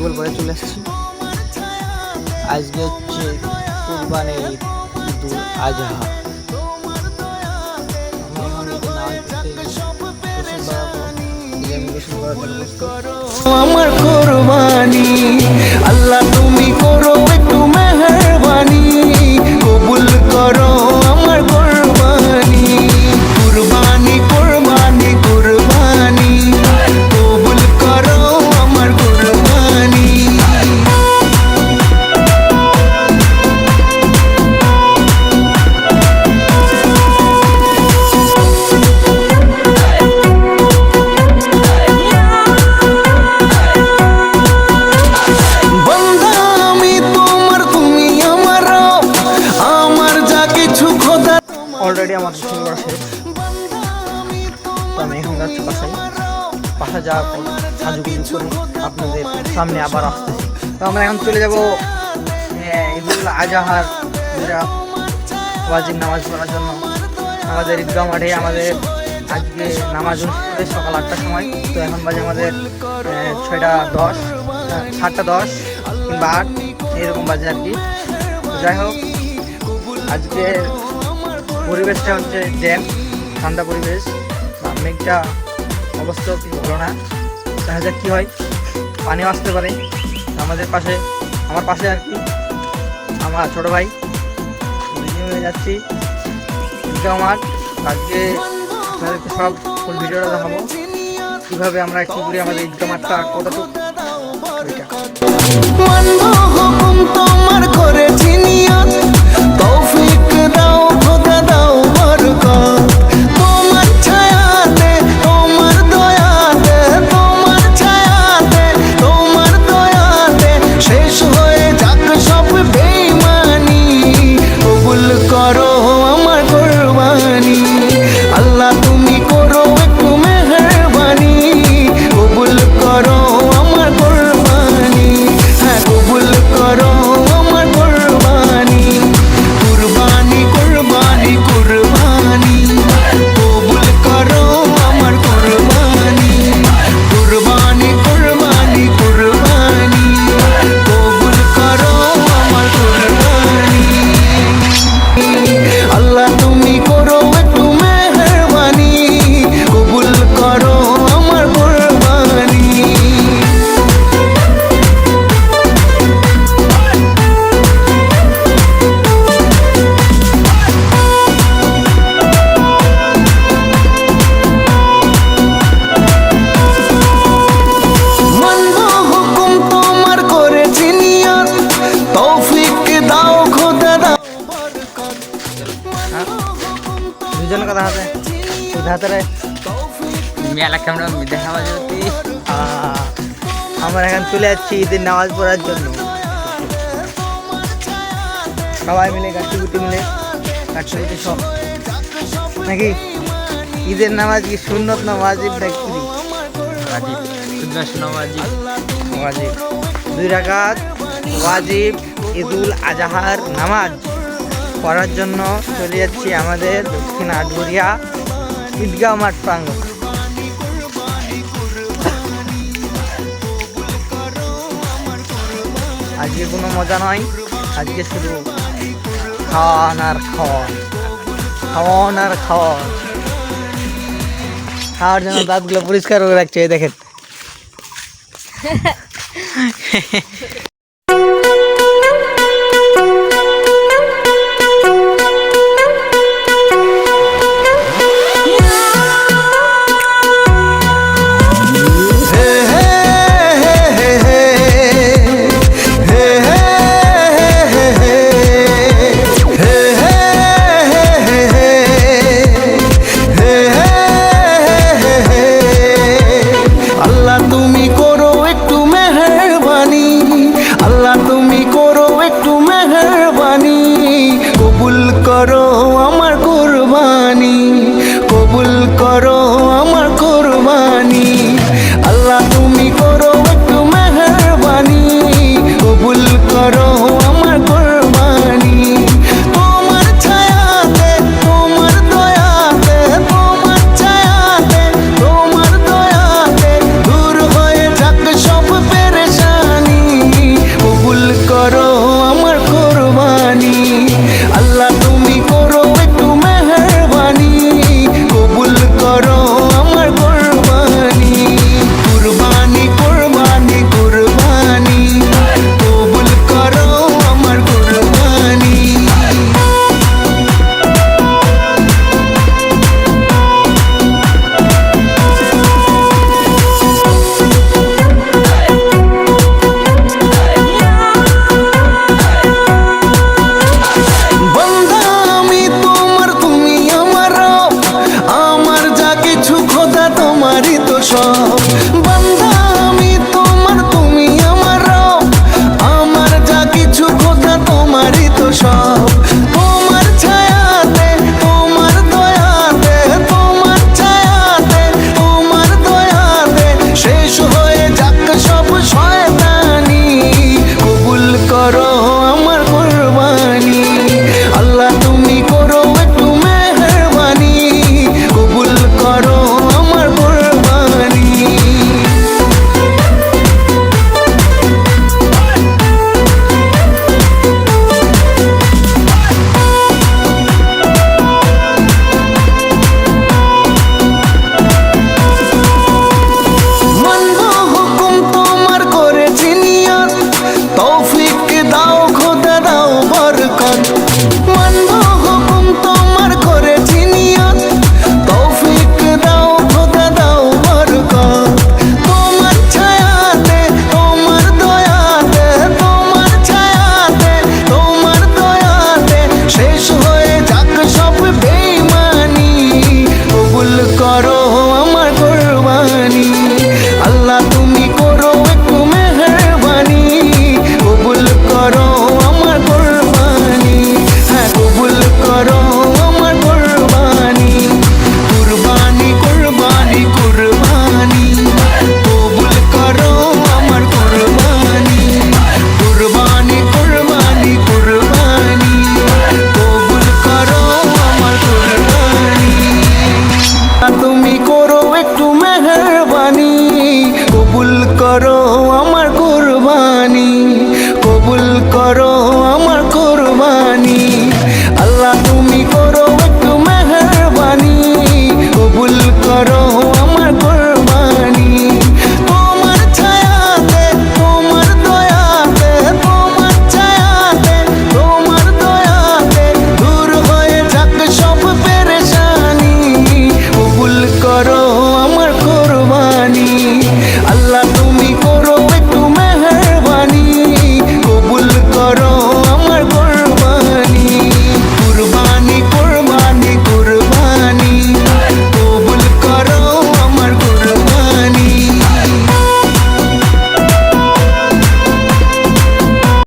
Tubewell পরে চলে এসেছি আজকে হচ্ছে কুরবানি ঈদুল আজহা। আমার কোরবানি আল্লাহ তুমি অলরেডি আমার গোসল করা শেষ তো আমি এখন যাচ্ছি বাসায়। বাসা যাওয়ার পর সাজুগুজু করে আপনাদের সামনে আবার আসতেছি তো আমরা এখন চলে যাব আজহার যেটা ওয়াজিব নামাজ পড়ার জন্য। আমাদের ঈদগাহ মাঠে আমাদের আজকে নামাজ হবে সকাল আটটার সময়। তো এখন বাজে আমাদের ছয়টা দশ, সাতটা দশ কিংবা আট, এরকম বাজে আর কি। যাই হোক, আজকে পরিবেশটা হচ্ছে ড্যাম ঠান্ডা পরিবেশ। মেঘটা অবস্থা কিছু ভালো না, দেখা যাক কী হয়। পানিও আসতে পারে। আমাদের পাশে, আমার পাশে আর কি, আমার ছোট ভাই। মিলে যাচ্ছি। মাঠ আজকে সব ফুল ভিডিওটা দেখাবো। কীভাবে আমরা কী করি আমাদের ঈদগাহ মাঠটা কতটুকু শুধু মেলা ক্যামেরা দেখাবা যদি। আমরা এখন চলে যাচ্ছি ঈদের নামাজ পড়ার জন্য। সবাই মিলে গাছটি মিলে গাছটি সব। নাকি? ঈদের নামাজ কি সুন্নত না ওয়াজিব না কি? ওয়াজিব। দুই রাকাত ওয়াজিব ঈদুল আজহার নামাজ পড়ার জন্য চলে যাচ্ছি আমাদের দক্ষিণ আটগড়িয়া ঈদগাহ মাঠ প্রাঙ্গণ। আজকে কোনো মজা নয়, আজকে শুধু খাওয়ান আর খাওয়ান। খাওয়ান আর খাওয়ান। খাওয়ার জন্য দাঁতগুলো পরিষ্কার করে রাখছে দেখেন। করো